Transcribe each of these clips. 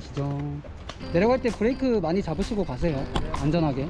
가시죠. 내려갈 때 브레이크 많이 잡으시고 가세요. 안전하게.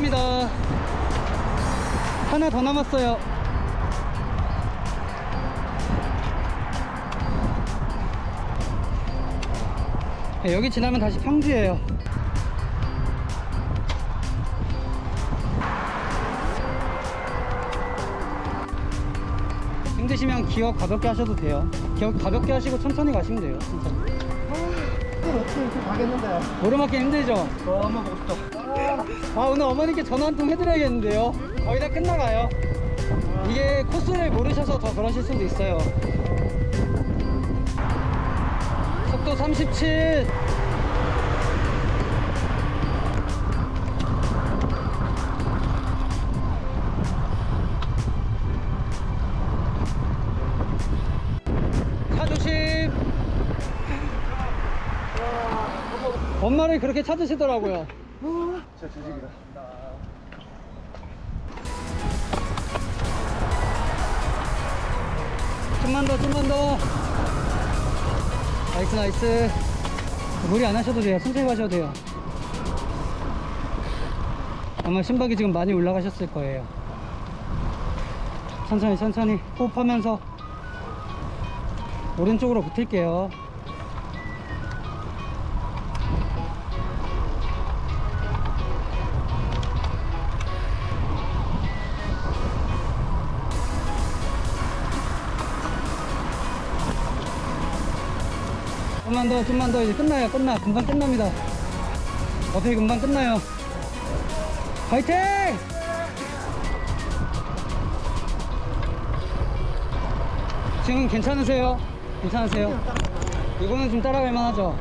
남았습니다. 하나 더 남았어요. 네, 여기 지나면 다시 평지예요. 힘드시면 기어 가볍게 하셔도 돼요. 기어 가볍게 하시고 천천히 가시면 돼요. 천천 히. 어떻게 이렇게 가겠는데? 오르막길 힘들죠? 너무 보고 싶다. 아 오늘 어머니께 전화 한 통 해드려야겠는데요 거의 다 끝나가요 이게 코스를 모르셔서 더 그러실 수도 있어요 속도 37 엄마를 그렇게 찾으시더라고요 저 주식이다. 좀만 더, 좀만 더. 나이스, 나이스. 무리 안 하셔도 돼요. 천천히 가셔도 돼요. 아마 심박이 지금 많이 올라가셨을 거예요. 천천히, 천천히. 호흡하면서. 오른쪽으로 붙을게요. 좀만 더, 좀만 더. 이제 끝나요. 끝나. 금방 끝납니다. 어차피 금방 끝나요. 화이팅! 지금 괜찮으세요? 괜찮으세요? 이거는 좀 따라갈 만하죠?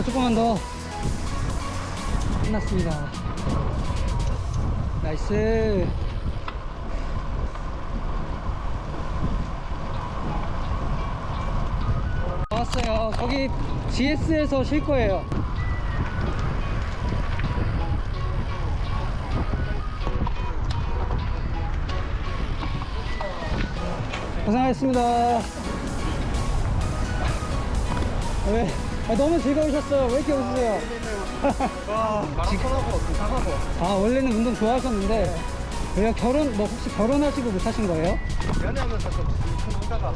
아 조금만 더 끝났습니다 나이스 왔어요. 거기 GS에서 쉴 거예요. 고생하셨습니다. 왜? 아, 너무 즐거우셨어요. 왜 이렇게 웃으세요? 마라톤하고 등산하고 아, 원래는 운동 좋아하셨는데, 왜요? 결혼, 뭐 혹시 결혼하시고 못 하신 거예요? 연애하면서 좀 놀다가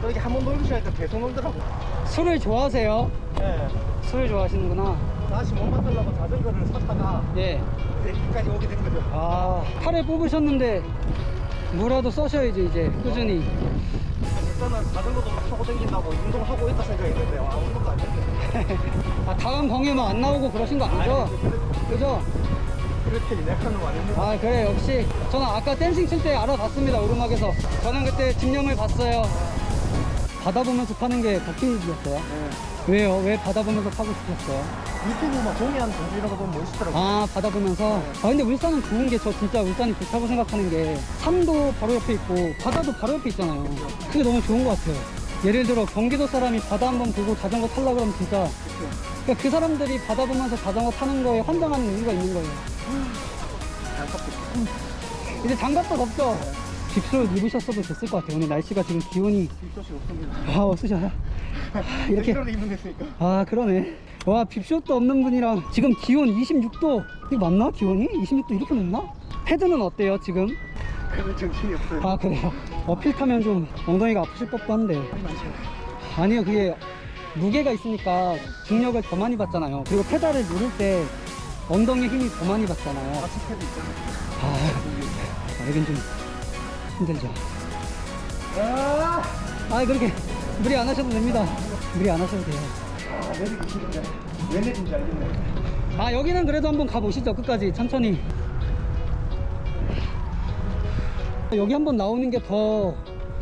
또 이렇게 한번 놀기 시작하니까 계속 놀더라고. 술을 좋아하세요? 예. 술을 좋아하시는구나. 다시 못 만들려고 자전거를 사다가 예. 여기까지 오게 된 거죠. 아, 팔을 뽑으셨는데, 뭐라도 써셔야지, 이제, 꾸준히. 일단은 자전거도 타고 다닌다고 운동하고 있다 생각했는데 아 운동도 안 했는데 아, 다음 경기만 안 나오고 그러신 거 아니죠? 그죠? 그렇게 내카는 아닙니다. 아, 그래, 역시. 저는 아까 댄싱 칠 때 알아봤습니다, 오르막에서. 저는 그때 집념을 봤어요. 바다 보면서 타는 게 버킷이었어요. 네. 왜요? 왜 바다 보면서 타고 싶었어요? 유튜브 막 동해안 동지 이런 거 보면 멋있더라고. 아, 바다 보면서. 아, 근데 울산은 좋은 게 저 진짜 울산이 좋다고 생각하는 게 산도 바로 옆에 있고 바다도 바로 옆에 있잖아요. 그게 너무 좋은 것 같아요. 예를 들어 경기도 사람이 바다 한번 보고 자전거 탈라 그러면 진짜 그러니까 그 사람들이 바다 보면서 자전거 타는 거에 환장하는 이유가 있는 거예요. 이제 장갑도 덥죠? 깁스를 입으셨어도 됐을 것 같아요. 오늘 날씨가 지금 기온이 없습니다. 아 없으셔요. 이렇게 입는 했으니까. 아 그러네. 와 빕숏도 없는 분이랑 지금 기온 26도 이거 맞나 기온이 26도 이렇게 높나? 패드는 어때요 지금? 그런 정신이 없어요. 아 그래요. 어필 타면 좀 엉덩이가 아프실 법도 한데 아니요 그게 무게가 있으니까 중력을 더 많이 받잖아요. 그리고 페달을 누를 때 엉덩이 힘이 더 많이 받잖아요. 마스크도 있잖아요. 아, 여긴 좀 힘들죠. 아, 아, 그렇게 무리 안 하셔도 됩니다. 무리 안 하셔도 돼요. 아 내리기 싫은데 왜 내린지 알겠네. 아, 여기는 그래도 한번 가보시죠. 끝까지 천천히. 여기 한번 나오는 게 더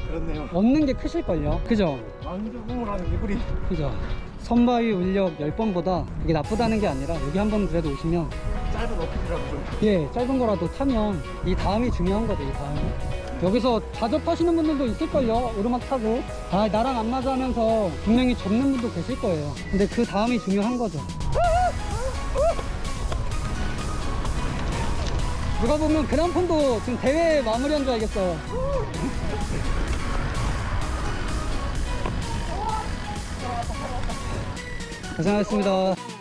그렇네요. 얻는 게 크실걸요. 그죠? 왕주공을 이불이 그죠? 선바위 울력 10번보다 그게 나쁘다는 게 아니라 여기 한번 그래도 오시면 짧은 어필이라고 좀. 예, 짧은 거라도 타면 이 다음이 중요한 거죠, 이 다음. 여기서 자접하시는 분들도 있을걸요, 오르막 타고. 아, 나랑 안 맞아 하면서 분명히 접는 분도 계실 거예요. 근데 그 다음이 중요한 거죠. 누가 보면 그랑폰도 지금 대회 마무리한 줄 알겠어요. 고생하셨습니다.